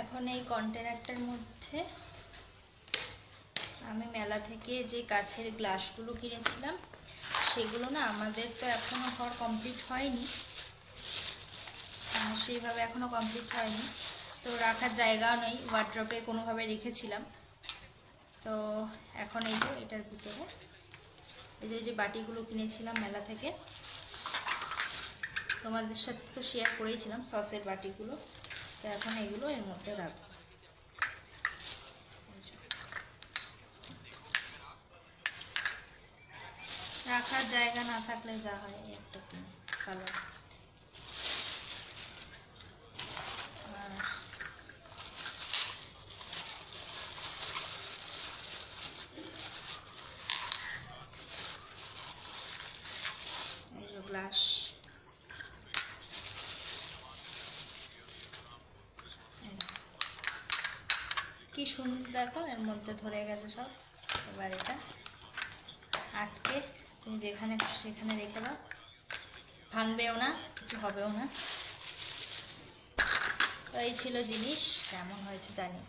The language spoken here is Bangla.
এখন এই কন্টেনারটার মধ্যে আমি মেলা থেকে যে কাছের গ্লাসগুলো কিনেছিলাম, সেগুলো না আমাদের তো এখনও ঘর কমপ্লিট হয়নি। সেইভাবে এখনও কমপ্লিট হয়নি। তো রাখার জায়গাও নেই ওয়ার্ড্রপে কোনোভাবে রেখেছিলাম। তো এখন এই যে এটার ভিতরে, এই যে যে বাটিগুলো কিনেছিলাম মেলা থেকে, তোমাদের সাথে তো শেয়ার করেছিলাম সসের বাটিগুলো। তো এখন এগুলো এর মধ্যে রাখব। রাখার জায়গা না থাকলে যা হয় একটা কালার গ্লাস কি সুন্দর, দেখো, এর মধ্যে ধরে গেছে সব। এবার এটা আটকে তুমি যেখানে সেখানে রেখে দাও। ভাঙবেও না, কিছু হবেও না। এই ছিল জিনিস, কেমন হয়েছে জানি।